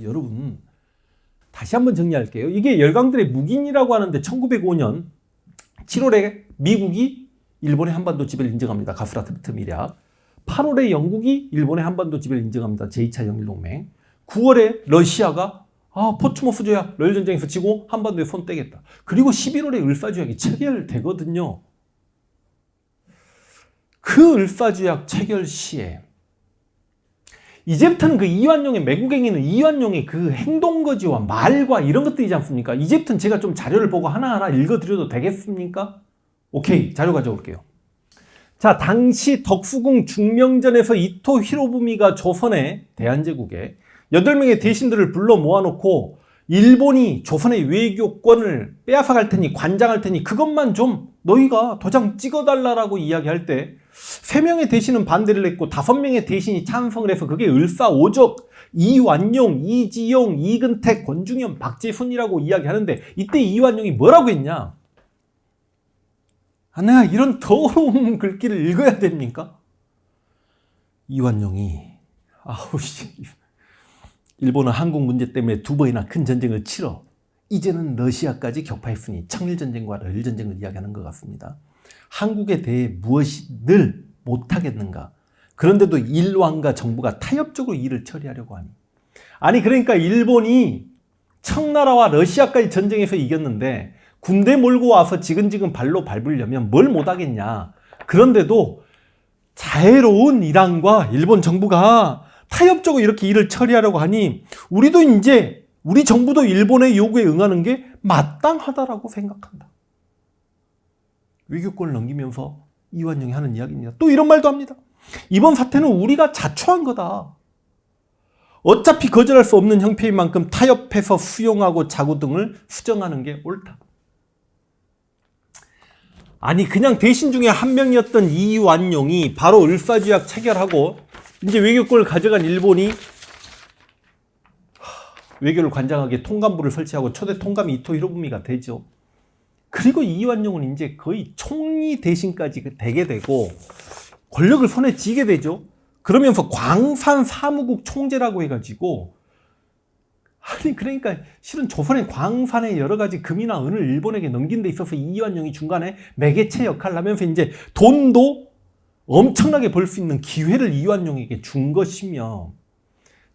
여러분 다시 한번 정리할게요. 이게 열강들의 묵인이라고 하는데 1905년 7월에 미국이 일본의 한반도 지배를 인정합니다. 가스라트 미략. 8월에 영국이 일본의 한반도 지배를 인정합니다. 제2차 영일동맹. 9월에 러시아가 아, 포츠모프 조약, 러일 전쟁에서 지고 한반도에 손 떼겠다. 그리고 11월에 을사조약이 체결되거든요. 그 을사조약 체결 시에 이제부터는 그 이완용의 매국행위는 이완용의 그 행동거지와 말과 이런 것들이지 않습니까? 이제부터는 제가 좀 자료를 보고 하나하나 읽어드려도 되겠습니까? 오케이, 자료 가져올게요. 자, 당시 덕수궁 중명전에서 이토 히로부미가 조선의 대한제국에 8명의 대신들을 불러 모아놓고 일본이 조선의 외교권을 빼앗아갈 테니 관장할 테니 그것만 좀 너희가 도장 찍어달라라고 이야기할 때세 명의 대신은 반대를 했고 다섯 명의 대신이 찬성을 해서 그게 을사오적 이완용, 이지용, 이근택, 권중현, 박재순이라고 이야기하는데 이때 이완용이 뭐라고 했냐? 아, 내가 이런 더러운 글귀를 읽어야 됩니까? 이완용이 아우 씨 일본은 한국 문제 때문에 두 번이나 큰 전쟁을 치러 이제는 러시아까지 격파했으니 청일전쟁과 러일전쟁을 이야기하는 것 같습니다. 한국에 대해 무엇이 늘 못하겠는가? 그런데도 일왕과 정부가 타협적으로 일을 처리하려고 하니. 아니, 그러니까 일본이 청나라와 러시아까지 전쟁에서 이겼는데 군대 몰고 와서 지근지근 발로 밟으려면 뭘 못하겠냐. 그런데도 자애로운 이란과 일본 정부가 타협적으로 이렇게 일을 처리하려고 하니 우리도 이제 우리 정부도 일본의 요구에 응하는 게 마땅하다라고 생각한다. 외교권을 넘기면서 이완용이 하는 이야기입니다. 또 이런 말도 합니다. 이번 사태는 우리가 자초한 거다. 어차피 거절할 수 없는 형편인 만큼 타협해서 수용하고 자구 등을 수정하는 게 옳다. 아니 그냥 대신 중에 한 명이었던 이완용이 바로 을사조약 체결하고 이제 외교권을 가져간 일본이 외교를 관장하게 통감부를 설치하고 초대 통감이 이토 히로부미가 되죠. 그리고 이완용은 이제 거의 총리 대신까지 그 되게 되고 권력을 손에 쥐게 되죠. 그러면서 광산 사무국 총재라고 해가지고 아니 그러니까 실은 조선의 광산의 여러 가지 금이나 은을 일본에게 넘긴 데 있어서 이완용이 중간에 매개체 역할을 하면서 이제 돈도 엄청나게 벌 수 있는 기회를 이완용에게 준 것이며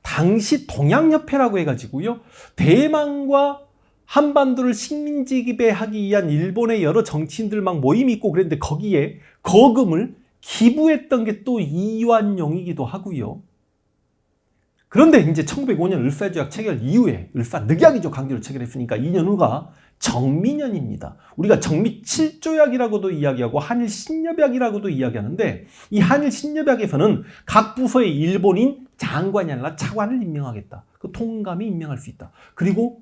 당시 동양협회라고 해가지고요 대만과 한반도를 식민지배하기 위한 일본의 여러 정치인들 막 모임이 있고 그랬는데 거기에 거금을 기부했던 게 또 이완용이기도 하고요. 그런데 이제 1905년 을사조약 체결 이후에 을사 늑약이죠 강제로 체결했으니까 2년 후가 정민년입니다. 우리가 정미 7조약이라고도 이야기하고 한일 신협약이라고도 이야기하는데 이 한일 신협약에서는 각 부서의 일본인 장관이 아니라 차관을 임명하겠다. 그 통감이 임명할 수 있다. 그리고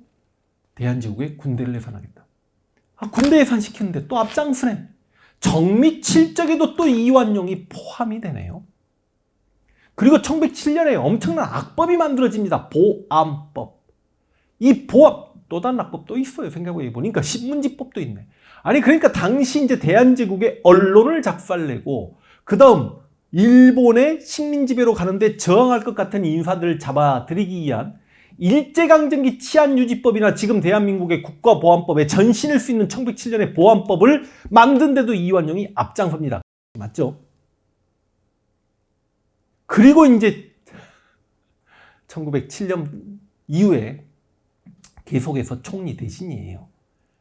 대한제국에 군대를 예산하겠다. 아, 군대 예산시켰는데 또 앞장서네. 정미 7적에도 또 이완용이 포함이 되네요. 그리고 1907년에 엄청난 악법이 만들어집니다. 보암법. 이 보암, 또 다른 악법도 있어요. 생각해 보니까 신문지법도 있네. 아니, 그러니까 당시 이제 대한제국의 언론을 작살내고, 그 다음 일본의 식민지배로 가는데 저항할 것 같은 인사들을 잡아들이기 위한 일제강점기 치안유지법이나 지금 대한민국의 국가보안법에 전신일 수 있는 1907년의 보안법을 만든 데도 이완용이 앞장섭니다. 맞죠? 그리고 이제 1907년 이후에 계속해서 총리 대신이에요.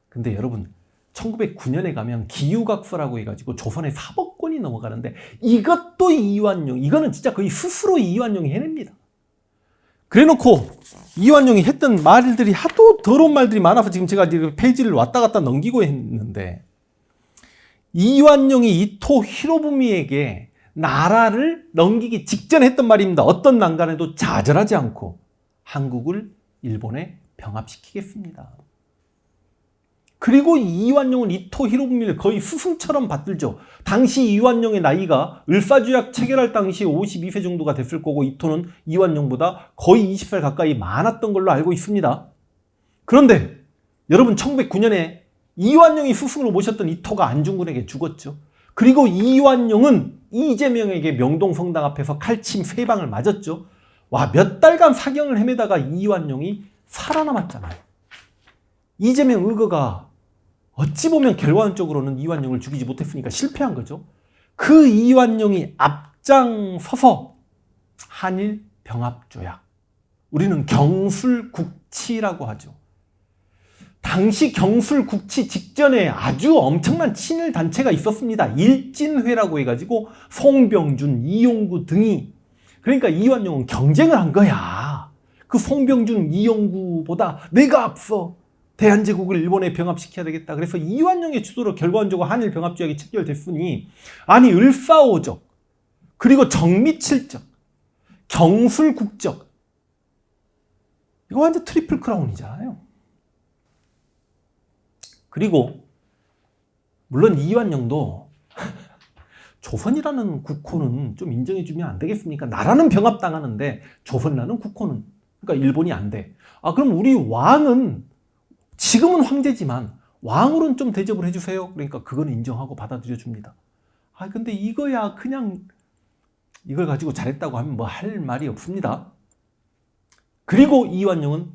근데 여러분 1909년에 가면 기유각서라고 해가지고 조선의 사법권이 넘어가는데 이것도 이완용 이거는 진짜 거의 스스로 이완용이 해냅니다. 그래놓고 이완용이 했던 말들이 하도 더러운 말들이 많아서 지금 제가 페이지를 왔다 갔다 넘기고 했는데 이완용이 이토 히로부미에게 나라를 넘기기 직전에 했던 말입니다. 어떤 난간에도 좌절하지 않고 한국을 일본에 병합시키겠습니다. 그리고 이완용은 이토 히로부미를 거의 스승처럼 받들죠. 당시 이완용의 나이가 을사주약 체결할 당시 52세 정도가 됐을 거고 이토는 이완용보다 거의 20살 가까이 많았던 걸로 알고 있습니다. 그런데 여러분 1909년에 이완용이 스승으로 모셨던 이토가 안중근에게 죽었죠. 그리고 이완용은 이재명에게 명동 성당 앞에서 칼침 세 방을 맞았죠. 와, 몇 달간 사경을 헤매다가 이완용이 살아남았잖아요. 이재명 의거가 어찌 보면 결과론적으로는 이완용을 죽이지 못했으니까 실패한 거죠. 그 이완용이 앞장서서 한일 병합 조약. 우리는 경술국치라고 하죠. 당시 경술 국치 직전에 아주 엄청난 친일 단체가 있었습니다. 일진회라고 해가지고 송병준, 이용구 등이 그러니까 이완용은 경쟁을 한 거야. 그 송병준, 이용구보다 내가 앞서 대한제국을 일본에 병합시켜야 되겠다. 그래서 이완용의 주도로 결과적으로 한일 병합조약이 체결됐으니 아니 을사오적 그리고 정미칠적 경술국적 이거 완전 트리플 크라운이잖아요. 그리고 물론 이완용도 조선이라는 국호는 좀 인정해주면 안 되겠습니까? 나라는 병합당하는데 조선이라는 국호는 그러니까 일본이 안 돼. 아 그럼 우리 왕은 지금은 황제지만 왕으로는 좀 대접을 해주세요. 그러니까 그건 인정하고 받아들여 줍니다. 아 근데 이거야 그냥 이걸 가지고 잘했다고 하면 뭐 할 말이 없습니다. 그리고 이완용은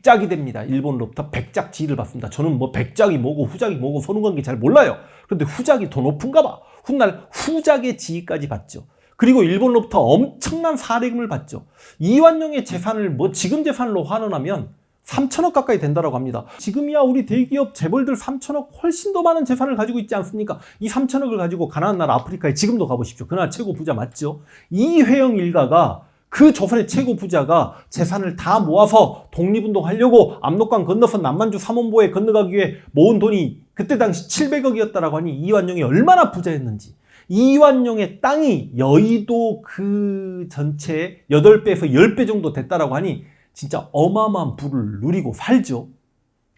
백작이 됩니다. 일본으로부터 백작 지위를 받습니다. 저는 뭐 백작이 뭐고 후작이 뭐고 서는 관계 잘 몰라요. 그런데 후작이 더 높은가 봐. 훗날 후작의 지위까지 받죠. 그리고 일본으로부터 엄청난 사례금을 받죠. 이완용의 재산을 뭐 지금 재산으로 환원하면 3천억 가까이 된다라고 합니다. 지금이야 우리 대기업 재벌들 3천억 훨씬 더 많은 재산을 가지고 있지 않습니까? 이 3천억을 가지고 가난한 나라 아프리카에 지금도 가보십시오. 그나라 최고 부자 맞죠? 이회영 일가가 그 조선의 최고 부자가 재산을 다 모아서 독립운동 하려고 압록강 건너서 남만주 삼원보에 건너가기 위해 모은 돈이 그때 당시 700억이었다라고 하니 이완용이 얼마나 부자였는지. 이완용의 땅이 여의도 그 전체의 8배에서 10배 정도 됐다라고 하니 진짜 어마어마한 부를 누리고 살죠.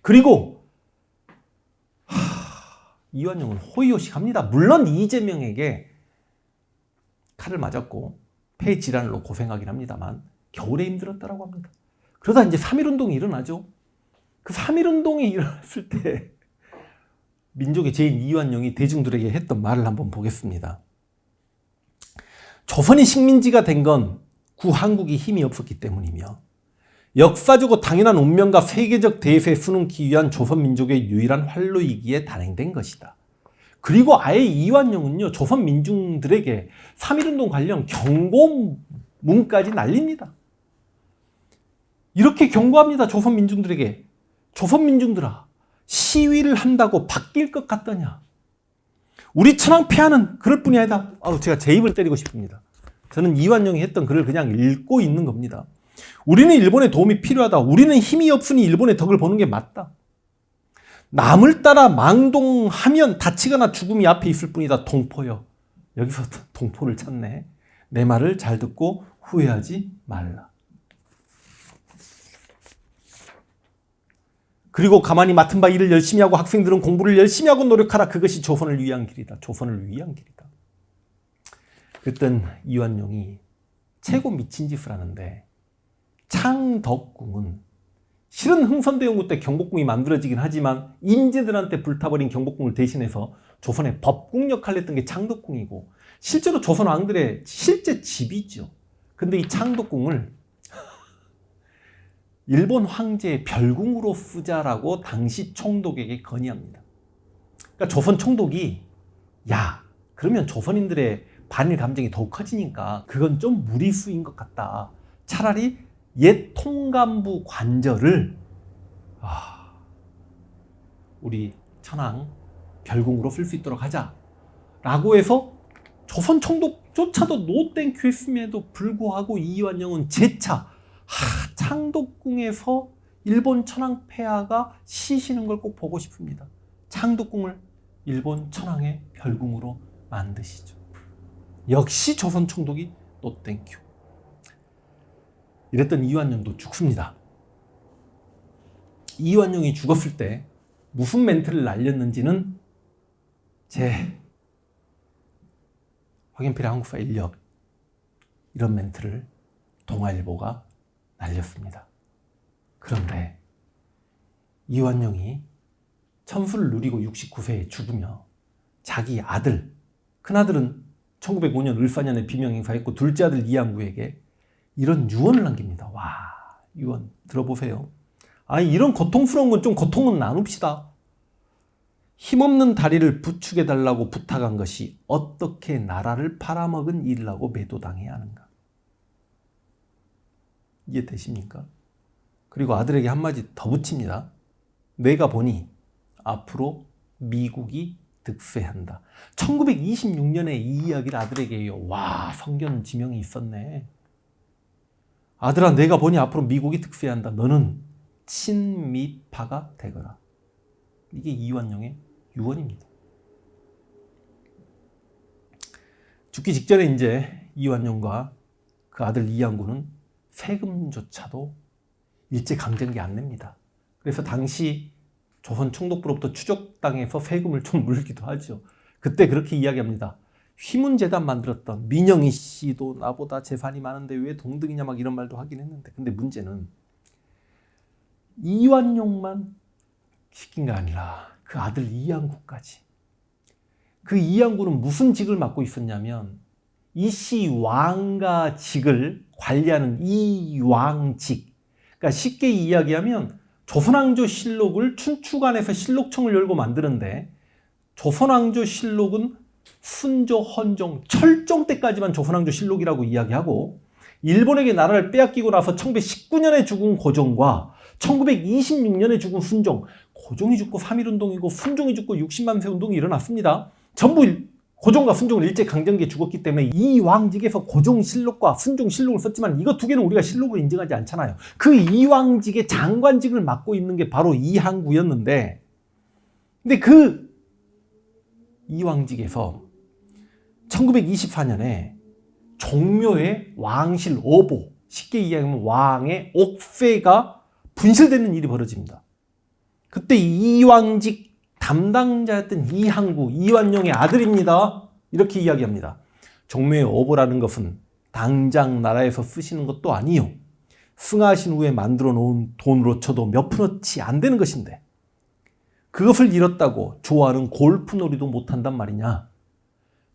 그리고 하, 이완용은 호의호식합니다. 물론 이재명에게 칼을 맞았고 폐 질환으로 고생하긴 합니다만 겨울에 힘들었다라고 합니다. 그러다 이제 3.1 운동이 일어나죠. 그 3.1 운동이 일어났을 때 민족의 제인 이완용이 대중들에게 했던 말을 한번 보겠습니다. 조선이 식민지가 된 건 구한국이 힘이 없었기 때문이며 역사적으로 당연한 운명과 세계적 대세에 수능기 위한 조선 민족의 유일한 활로이기에 단행된 것이다. 그리고 아예 이완용은요, 조선 민중들에게 3.1운동 관련 경고문까지 날립니다. 이렇게 경고합니다, 조선 민중들에게. 조선 민중들아, 시위를 한다고 바뀔 것 같더냐? 우리 천황 폐하는 그럴 뿐이 아니다. 아우, 제가 제 입을 때리고 싶습니다. 저는 이완용이 했던 글을 그냥 읽고 있는 겁니다. 우리는 일본의 도움이 필요하다. 우리는 힘이 없으니 일본의 덕을 보는 게 맞다. 남을 따라 망동하면 다치거나 죽음이 앞에 있을 뿐이다. 동포여. 여기서 동포를 찾네. 내 말을 잘 듣고 후회하지 말라. 그리고 가만히 맡은 바 일을 열심히 하고 학생들은 공부를 열심히 하고 노력하라. 그것이 조선을 위한 길이다. 조선을 위한 길이다. 그랬던 이완용이 최고 미친 짓을 하는데 창덕궁은 실은 흥선대원군 때 경복궁이 만들어지긴 하지만 인재들한테 불타버린 경복궁을 대신해서 조선의 법궁 역할을 했던 게 창덕궁이고 실제로 조선 왕들의 실제 집이죠. 근데 이 창덕궁을 일본 황제의 별궁으로 쓰자라고 당시 총독에게 건의합니다. 그러니까 조선 총독이 야 그러면 조선인들의 반일 감정이 더욱 커지니까 그건 좀 무리수인 것 같다. 차라리 옛 통감부 관절을 아, 우리 천황 별궁으로 쓸 수 있도록 하자라고 해서 조선 총독조차도 노땡큐 했음에도 불구하고 이완용은 재차 하, 창덕궁에서 일본 천황 폐하가 시시는 걸 꼭 보고 싶습니다. 창덕궁을 일본 천황의 별궁으로 만드시죠. 역시 조선 총독이 노땡큐. 이랬던 이완용도 죽습니다. 이완용이 죽었을 때 무슨 멘트를 날렸는지는 제 확인필의 한국사 인력 이런 멘트를 동아일보가 날렸습니다. 그런데 이완용이 천수를 누리고 69세에 죽으며 자기 아들, 큰아들은 1905년 을사년에 비명행사했고 둘째 아들 이항구에게 이런 유언을 남깁니다. 와, 유언 들어보세요. 아니 이런 고통스러운 건 좀 고통은 나눕시다. 힘없는 다리를 부축해 달라고 부탁한 것이 어떻게 나라를 팔아먹은 일이라고 매도당해야 하는가? 이해되십니까? 그리고 아들에게 한마디 더 붙입니다. 내가 보니 앞으로 미국이 득세한다. 1926년에 이 이야기를 아들에게 해요. 와, 성견 지명이 있었네. 아들아, 내가 보니 앞으로 미국이 득세한다. 너는 친미파가 되거라. 이게 이완용의 유언입니다. 죽기 직전에 이제 이완용과 그 아들 이양구는 세금조차도 일제 강점기 안 냅니다. 그래서 당시 조선 총독부로부터 추적당해서 세금을 좀 물기도 하죠. 그때 그렇게 이야기합니다. 휘문재단 만들었던 민영희 씨도 나보다 재산이 많은데 왜 동등이냐 막 이런 말도 하긴 했는데 근데 문제는 이완용만 시킨 게 아니라 그 아들 이양구까지. 그 이양구는 무슨 직을 맡고 있었냐면 이씨 왕가 직을 관리하는 이왕직. 그러니까 쉽게 이야기하면 조선왕조 실록을 춘추관에서 실록청을 열고 만드는데 조선왕조 실록은 순조, 헌종, 철종 때까지만 조선왕조 실록이라고 이야기하고 일본에게 나라를 빼앗기고 나서 1919년에 죽은 고종과 1926년에 죽은 순종, 고종이 죽고 3.1운동이고 순종이 죽고 60만 세 운동이 일어났습니다. 전부 고종과 순종은 일제 강점기에 죽었기 때문에 이 왕직에서 고종실록과 순종실록을 썼지만 이거 두 개는 우리가 실록으로 인정하지 않잖아요. 그 이왕직의 장관직을 맡고 있는 게 바로 이항구였는데 근데 그 이왕직에서 1924년에 종묘의 왕실 어보 쉽게 이야기하면 왕의 옥새가 분실되는 일이 벌어집니다. 그때 이왕직 담당자였던 이항구, 이완용의 아들입니다. 이렇게 이야기합니다. 종묘의 어보라는 것은 당장 나라에서 쓰시는 것도 아니요. 승하신 후에 만들어 놓은 돈으로 쳐도 몇 푼어치 안 되는 것인데 그것을 잃었다고 좋아하는 골프놀이도 못한단 말이냐.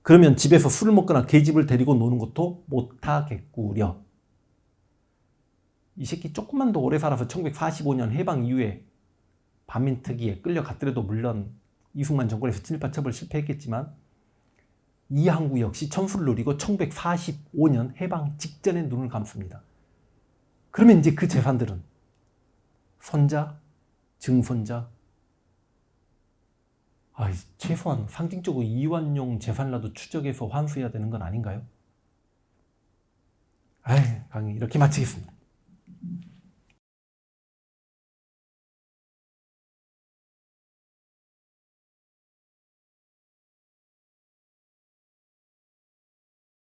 그러면 집에서 술을 먹거나 계집을 데리고 노는 것도 못하겠구려. 이 새끼 조금만 더 오래 살아서 1945년 해방 이후에 반민특위에 끌려갔더라도 물론 이승만 정권에서 친일파 처벌 실패했겠지만 이항구 역시 천수를 누리고 1945년 해방 직전에 눈을 감습니다. 그러면 이제 그 재산들은 손자, 증손자, 아, 최소한 상징적으로 이완용 재산이라도 추적해서 환수해야 되는 건 아닌가요? 아이, 강의 이렇게 마치겠습니다.